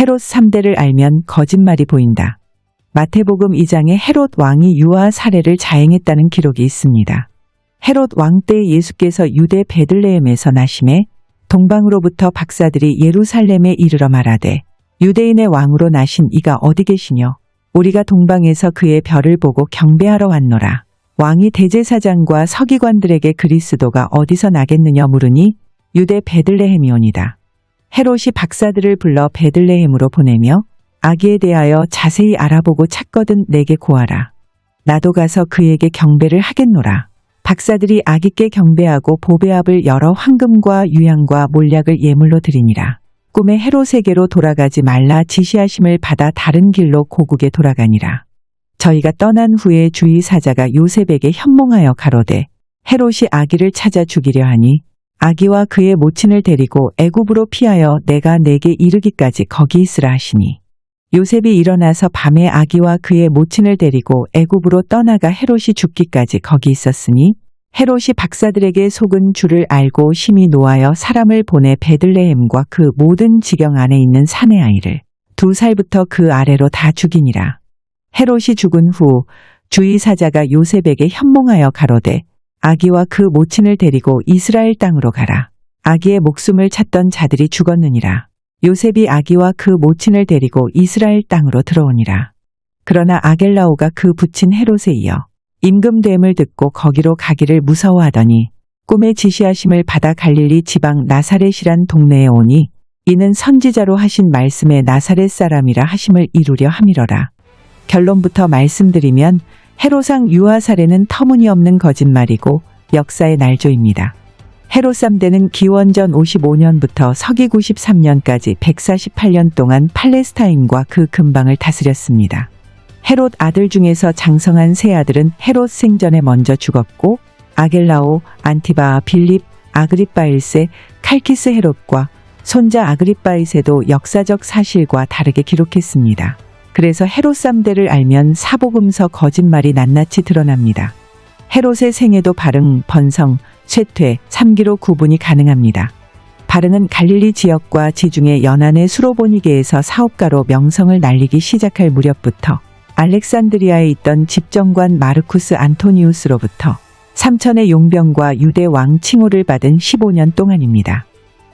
헤롯 3대를 알면 거짓말이 보인다. 마태복음 2장에 헤롯 왕이 유아 사례를 자행했다는 기록이 있습니다. 헤롯 왕 때 예수께서 유대 베들레헴에서 나심에 동방으로부터 박사들이 예루살렘에 이르러 말하되 유대인의 왕으로 나신 이가 어디 계시뇨? 우리가 동방에서 그의 별을 보고 경배하러 왔노라. 왕이 대제사장과 서기관들에게 그리스도가 어디서 나겠느냐 물으니 유대 베들레헴이오니다. 헤롯이 박사들을 불러 베들레헴으로 보내며 아기에 대하여 자세히 알아보고 찾거든 내게 고하라. 나도 가서 그에게 경배를 하겠노라. 박사들이 아기께 경배하고 보배합을 여러 황금과 유향과 몰약을 예물로 드리니라. 꿈에 헤롯에게로 돌아가지 말라 지시하심을 받아 다른 길로 고국에 돌아가니라. 저희가 떠난 후에 주의 사자가 요셉에게 현몽하여 가로되 헤롯이 아기를 찾아 죽이려 하니 아기와 그의 모친을 데리고 애굽으로 피하여 내가 내게 이르기까지 거기 있으라 하시니 요셉이 일어나서 밤에 아기와 그의 모친을 데리고 애굽으로 떠나가 헤롯이 죽기까지 거기 있었으니 헤롯이 박사들에게 속은 줄을 알고 심히 노하여 사람을 보내 베들레헴과 그 모든 지경 안에 있는 사내 아이를 두 살부터 그 아래로 다 죽이니라. 헤롯이 죽은 후 주의 사자가 요셉에게 현몽하여 가로되 아기와 그 모친을 데리고 이스라엘 땅으로 가라. 아기의 목숨을 찾던 자들이 죽었느니라. 요셉이 아기와 그 모친을 데리고 이스라엘 땅으로 들어오니라. 그러나 아겔라오가 그 부친 헤롯에 이어 임금됨을 듣고 거기로 가기를 무서워하더니 꿈의 지시하심을 받아 갈릴리 지방 나사렛이란 동네에 오니 이는 선지자로 하신 말씀의 나사렛 사람이라 하심을 이루려 함이러라. 결론부터 말씀드리면 헤로상 유아 사례는 터무니없는 거짓말이고 역사의 날조입니다. 헤롯 3대는 기원전 55년부터 서기 93년까지 148년 동안 팔레스타인과 그 근방을 다스렸습니다. 헤롯 아들 중에서 장성한 세 아들은 헤롯 생전에 먼저 죽었고 아겔라오, 안티바, 빌립, 아그리빠 1세, 칼키스 헤롯과 손자 아그리빠 2세도 역사적 사실과 다르게 기록했습니다. 그래서 헤롯 3대를 알면 사복음서 거짓말이 낱낱이 드러납니다. 헤롯의 생애도 발흥, 번성, 쇠퇴, 3기로 구분이 가능합니다. 발흥은 갈릴리 지역과 지중해 연안의 수로보니게에서 사업가로 명성을 날리기 시작할 무렵부터 알렉산드리아에 있던 집정관 마르쿠스 안토니우스로부터 삼천의 용병과 유대 왕 칭호를 받은 15년 동안입니다.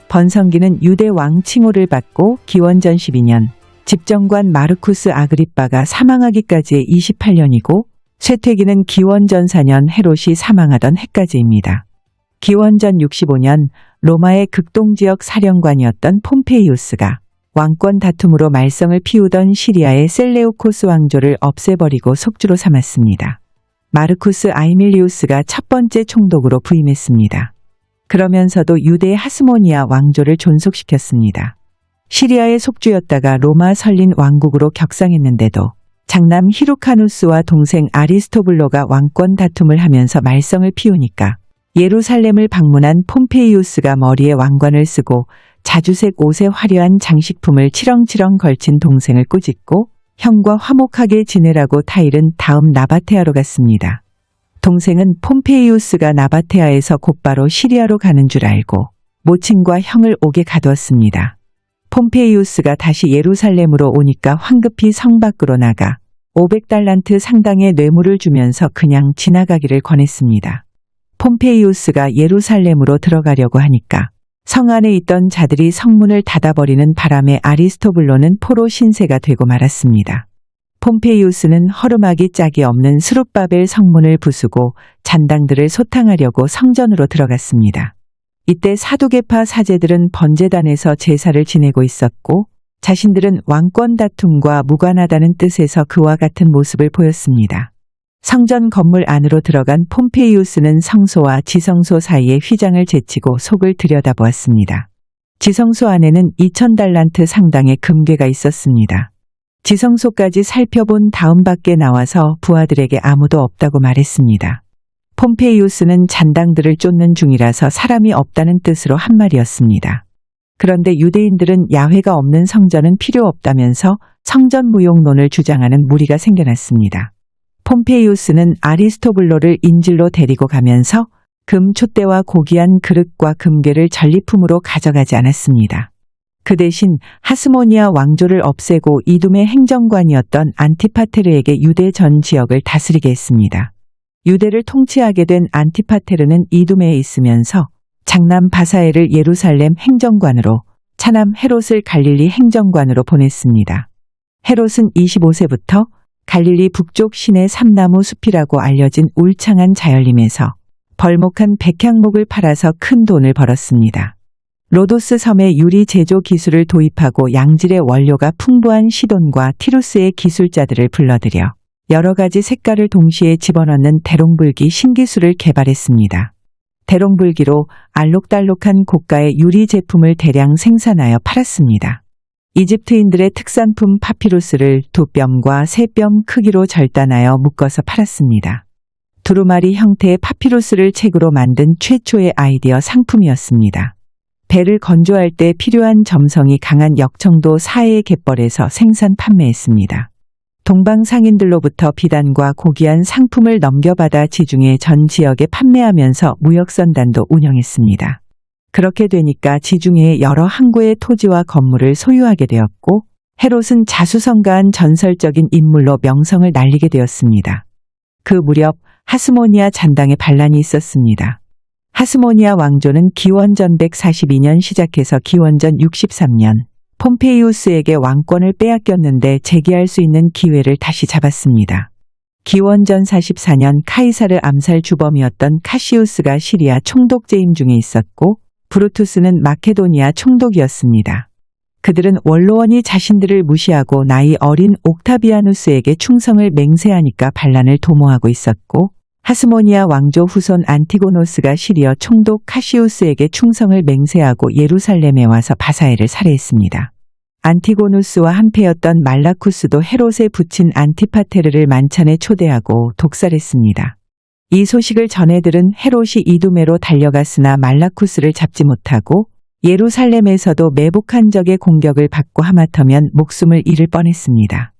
번성기는 유대 왕 칭호를 받고 기원전 12년 집정관 마르쿠스 아그리빠가 사망하기까지의 28년이고 쇠퇴기는 기원전 4년 헤롯이 사망하던 해까지입니다. 기원전 65년 로마의 극동지역 사령관이었던 폼페이우스가 왕권 다툼으로 말썽을 피우던 시리아의 셀레우코스 왕조를 없애버리고 속주로 삼았습니다. 마르쿠스 아이밀리우스가 첫 번째 총독으로 부임했습니다. 그러면서도 유대 하스모니아 왕조를 존속시켰습니다. 시리아의 속주였다가 로마 설린 왕국으로 격상했는데도 장남 히루카누스와 동생 아리스토블로가 왕권 다툼을 하면서 말썽을 피우니까 예루살렘을 방문한 폼페이우스가 머리에 왕관을 쓰고 자주색 옷에 화려한 장식품을 치렁치렁 걸친 동생을 꾸짖고 형과 화목하게 지내라고 타일은 다음 나바테아로 갔습니다. 동생은 폼페이우스가 나바테아에서 곧바로 시리아로 가는 줄 알고 모친과 형을 옥에 가두었습니다. 폼페이우스가 다시 예루살렘으로 오니까 황급히 성 밖으로 나가 500달란트 상당의 뇌물을 주면서 그냥 지나가기를 권했습니다. 폼페이우스가 예루살렘으로 들어가려고 하니까 성 안에 있던 자들이 성문을 닫아버리는 바람에 아리스토블로는 포로 신세가 되고 말았습니다. 폼페이우스는 허름하기 짝이 없는 수룹바벨 성문을 부수고 잔당들을 소탕하려고 성전으로 들어갔습니다. 이때 사두개파 사제들은 번제단에서 제사를 지내고 있었고 자신들은 왕권 다툼과 무관하다는 뜻에서 그와 같은 모습을 보였습니다. 성전 건물 안으로 들어간 폼페이우스는 성소와 지성소 사이에 휘장을 제치고 속을 들여다보았습니다. 지성소 안에는 2천달란트 상당의 금괴가 있었습니다. 지성소까지 살펴본 다음 밖에 나와서 부하들에게 아무도 없다고 말했습니다. 폼페이우스는 잔당들을 쫓는 중이라서 사람이 없다는 뜻으로 한 말이었습니다. 그런데 유대인들은 야훼가 없는 성전은 필요 없다면서 성전 무용론을 주장하는 무리가 생겨났습니다. 폼페이우스는 아리스토블로를 인질로 데리고 가면서 금 촛대와 고귀한 그릇과 금괴를 전리품으로 가져가지 않았습니다. 그 대신 하스모니아 왕조를 없애고 이둠의 행정관이었던 안티파테르에게 유대 전 지역을 다스리게 했습니다. 유대를 통치하게 된 안티파테르는 이둠에 있으면서 장남 바사엘을 예루살렘 행정관으로 차남 헤롯을 갈릴리 행정관으로 보냈습니다. 헤롯은 25세부터 갈릴리 북쪽 시내 삼나무 숲이라고 알려진 울창한 자열림에서 벌목한 백향목을 팔아서 큰 돈을 벌었습니다. 로도스 섬의 유리 제조 기술을 도입하고 양질의 원료가 풍부한 시돈과 티루스의 기술자들을 불러들여 여러 가지 색깔을 동시에 집어넣는 대롱불기 신기술을 개발했습니다. 대롱불기로 알록달록한 고가의 유리 제품을 대량 생산하여 팔았습니다. 이집트인들의 특산품 파피루스를 두 뼘과 세 뼘 크기로 절단하여 묶어서 팔았습니다. 두루마리 형태의 파피루스를 책으로 만든 최초의 아이디어 상품이었습니다. 배를 건조할 때 필요한 점성이 강한 역청도 사해의 갯벌에서 생산 판매했습니다. 동방 상인들로부터 비단과 고귀한 상품을 넘겨받아 지중해 전 지역에 판매하면서 무역선단도 운영했습니다. 그렇게 되니까 지중해의 여러 항구의 토지와 건물을 소유하게 되었고 헤롯은 자수성가한 전설적인 인물로 명성을 날리게 되었습니다. 그 무렵 하스모니아 잔당에 반란이 있었습니다. 하스모니아 왕조는 기원전 142년 시작해서 기원전 63년 폼페이우스에게 왕권을 빼앗겼는데 재기할 수 있는 기회를 다시 잡았습니다. 기원전 44년 카이사르 암살 주범이었던 카시우스가 시리아 총독 재임 중에 있었고 브루투스는 마케도니아 총독이었습니다. 그들은 원로원이 자신들을 무시하고 나이 어린 옥타비아누스에게 충성을 맹세하니까 반란을 도모하고 있었고 하스모니아 왕조 후손 안티고노스가 시리아 총독 카시우스에게 충성을 맹세하고 예루살렘에 와서 바사엘을 살해했습니다. 안티고누스와 한패였던 말라쿠스도 헤롯에 붙인 안티파테르를 만찬에 초대하고 독살했습니다. 이 소식을 전해들은 헤롯이 이두메로 달려갔으나 말라쿠스를 잡지 못하고 예루살렘에서도 매복한 적의 공격을 받고 하마터면 목숨을 잃을 뻔했습니다.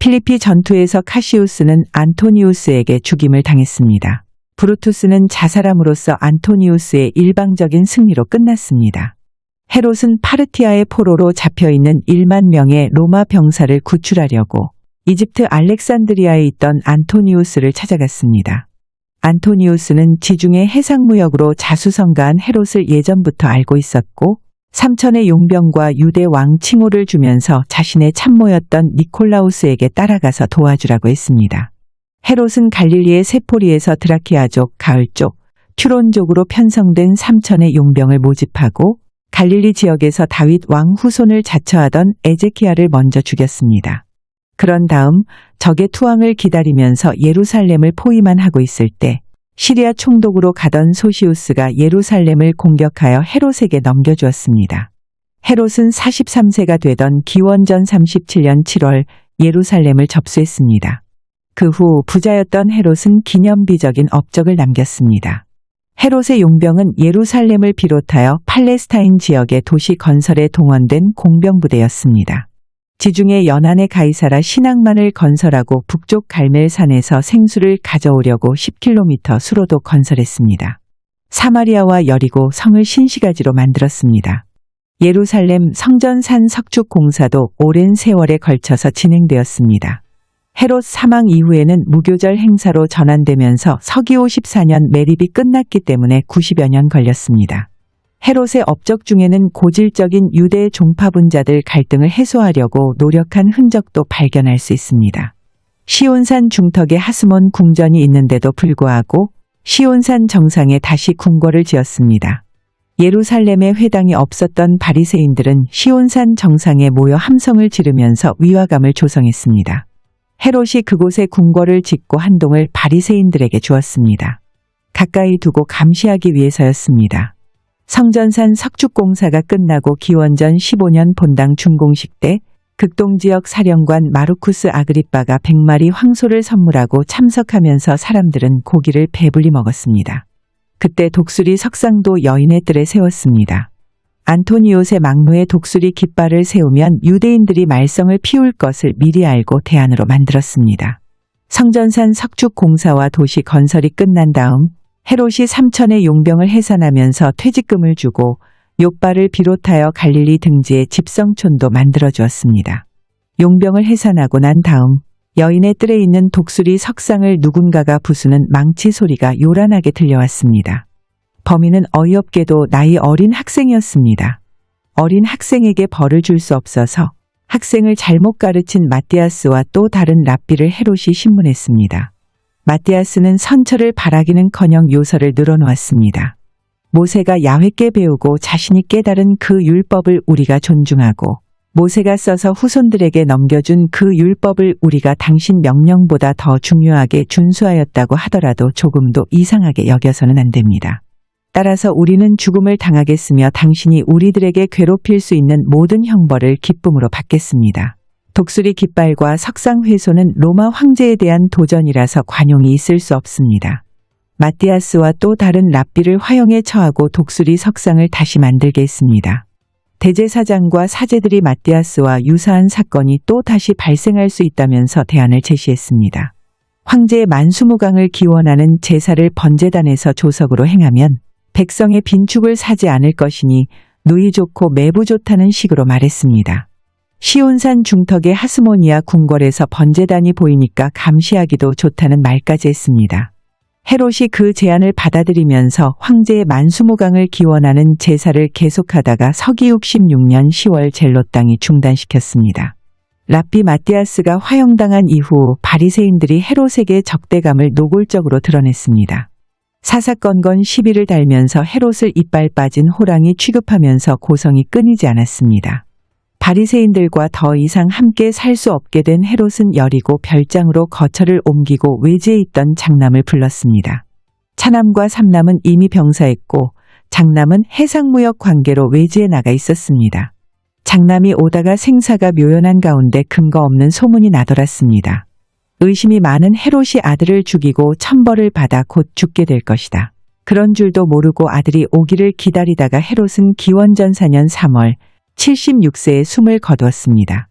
필리피 전투에서 카시우스는 안토니우스에게 죽임을 당했습니다. 브루투스는 자살함으로써 안토니우스의 일방적인 승리로 끝났습니다. 헤롯은 파르티아의 포로로 잡혀있는 1만 명의 로마 병사를 구출하려고 이집트 알렉산드리아에 있던 안토니우스를 찾아갔습니다. 안토니우스는 지중해 해상무역으로 자수성가한 헤롯을 예전부터 알고 있었고 삼천의 용병과 유대 왕 칭호를 주면서 자신의 참모였던 니콜라우스에게 따라가서 도와주라고 했습니다. 헤롯은 갈릴리의 세포리에서 드라키아족, 가을족, 튜론족으로 편성된 삼천의 용병을 모집하고 갈릴리 지역에서 다윗 왕 후손을 자처하던 에제키아를 먼저 죽였습니다. 그런 다음 적의 투항을 기다리면서 예루살렘을 포위만 하고 있을 때 시리아 총독으로 가던 소시우스가 예루살렘을 공격하여 헤롯에게 넘겨주었습니다. 헤롯은 43세가 되던 기원전 37년 7월 예루살렘을 접수했습니다. 그 후 부자였던 헤롯은 기념비적인 업적을 남겼습니다. 헤롯의 용병은 예루살렘을 비롯하여 팔레스타인 지역의 도시 건설에 동원된 공병부대였습니다. 지중해 연안의 가이사라 신앙만을 건설하고 북쪽 갈멜산에서 생수를 가져오려고 10km 수로도 건설했습니다. 사마리아와 여리고 성을 신시가지로 만들었습니다. 예루살렘 성전산 석축 공사도 오랜 세월에 걸쳐서 진행되었습니다. 헤롯 사망 이후에는 무교절 행사로 전환되면서 서기 54년 매립이 끝났기 때문에 90여 년 걸렸습니다. 헤롯의 업적 중에는 고질적인 유대 종파 분자들 갈등을 해소하려고 노력한 흔적도 발견할 수 있습니다. 시온산 중턱에 하스몬 궁전이 있는데도 불구하고 시온산 정상에 다시 궁궐을 지었습니다. 예루살렘에 회당이 없었던 바리새인들은 시온산 정상에 모여 함성을 지르면서 위화감을 조성했습니다. 헤롯이 그곳에 궁궐을 짓고 한동을 바리새인들에게 주었습니다. 가까이 두고 감시하기 위해서였습니다. 성전산 석축공사가 끝나고 기원전 15년 본당 준공식 때 극동지역 사령관 마루쿠스 아그리빠가 100마리 황소를 선물하고 참석하면서 사람들은 고기를 배불리 먹었습니다. 그때 독수리 석상도 여인의 뜰에 세웠습니다. 안토니오세 막루의 독수리 깃발을 세우면 유대인들이 말썽을 피울 것을 미리 알고 대안으로 만들었습니다. 성전산 석축 공사와 도시 건설이 끝난 다음 헤롯이 삼천의 용병을 해산하면서 퇴직금을 주고 요바를 비롯하여 갈릴리 등지에 집성촌도 만들어 주었습니다. 용병을 해산하고 난 다음 여인의 뜰에 있는 독수리 석상을 누군가가 부수는 망치 소리가 요란하게 들려왔습니다. 범인은 어이없게도 나이 어린 학생이었습니다. 어린 학생에게 벌을 줄 수 없어서 학생을 잘못 가르친 마티아스와 또 다른 랍비를 헤롯이 신문했습니다. 마티아스는 선처를 바라기는커녕 요서를 늘어놓았습니다. 모세가 야훼께 배우고 자신이 깨달은 그 율법을 우리가 존중하고 모세가 써서 후손들에게 넘겨준 그 율법을 우리가 당신 명령보다 더 중요하게 준수하였다고 하더라도 조금도 이상하게 여겨서는 안 됩니다. 따라서 우리는 죽음을 당하겠으며 당신이 우리들에게 괴롭힐 수 있는 모든 형벌을 기쁨으로 받겠습니다. 독수리 깃발과 석상 훼손은 로마 황제에 대한 도전이라서 관용이 있을 수 없습니다. 마티아스와 또 다른 랍비를 화형에 처하고 독수리 석상을 다시 만들게 했습니다. 대제사장과 사제들이 마티아스와 유사한 사건이 또 다시 발생할 수 있다면서 대안을 제시했습니다. 황제의 만수무강을 기원하는 제사를 번제단에서 조석으로 행하면 백성의 빈축을 사지 않을 것이니 누이 좋고 매부 좋다는 식으로 말했습니다. 시온산 중턱의 하스모니아 궁궐에서 번제단이 보이니까 감시하기도 좋다는 말까지 했습니다. 헤롯이 그 제안을 받아들이면서 황제의 만수무강을 기원하는 제사를 계속하다가 서기 66년 10월 젤로 땅이 중단시켰습니다. 랍비 마티아스가 화형당한 이후 바리새인들이 헤롯에게 적대감을 노골적으로 드러냈습니다. 사사건건 시비를 달면서 헤롯을 이빨 빠진 호랑이 취급하면서 고성이 끊이지 않았습니다. 바리새인들과 더 이상 함께 살 수 없게 된 헤롯은 여리고 별장으로 거처를 옮기고 외지에 있던 장남을 불렀습니다. 차남과 삼남은 이미 병사했고 장남은 해상무역 관계로 외지에 나가 있었습니다. 장남이 오다가 생사가 묘연한 가운데 근거 없는 소문이 나돌았습니다. 의심이 많은 헤롯이 아들을 죽이고 천벌을 받아 곧 죽게 될 것이다. 그런 줄도 모르고 아들이 오기를 기다리다가 헤롯은 기원전 4년 3월 76세에 숨을 거두었습니다.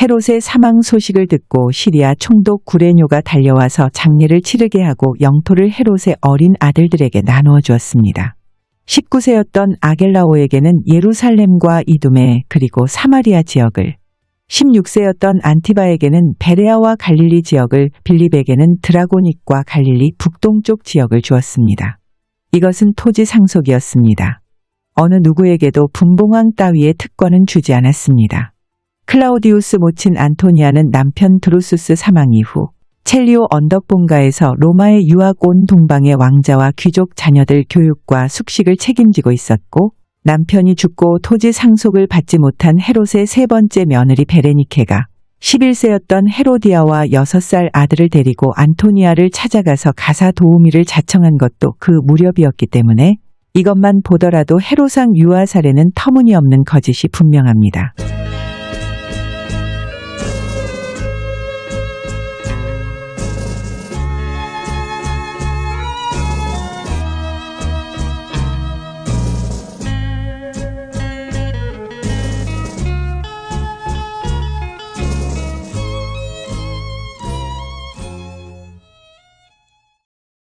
헤롯의 사망 소식을 듣고 시리아 총독 구레뇨가 달려와서 장례를 치르게 하고 영토를 헤롯의 어린 아들들에게 나누어 주었습니다. 19세였던 아겔라오에게는 예루살렘과 이두메 그리고 사마리아 지역을 16세였던 안티바에게는 베레아와 갈릴리 지역을 빌립에게는 드라고닉과 갈릴리 북동쪽 지역을 주었습니다. 이것은 토지 상속이었습니다. 어느 누구에게도 분봉왕 따위의 특권은 주지 않았습니다. 클라우디우스 모친 안토니아는 남편 드루수스 사망 이후 첼리오 언덕본가에서 로마에 유학 온 동방의 왕자와 귀족 자녀들 교육과 숙식을 책임지고 있었고 남편이 죽고 토지 상속을 받지 못한 헤롯의 세 번째 며느리 베레니케가 11세였던 헤로디아와 6살 아들을 데리고 안토니아를 찾아가서 가사 도우미를 자청한 것도 그 무렵이었기 때문에 이것만 보더라도 헤로상 유아 사례는 터무니없는 거짓이 분명합니다.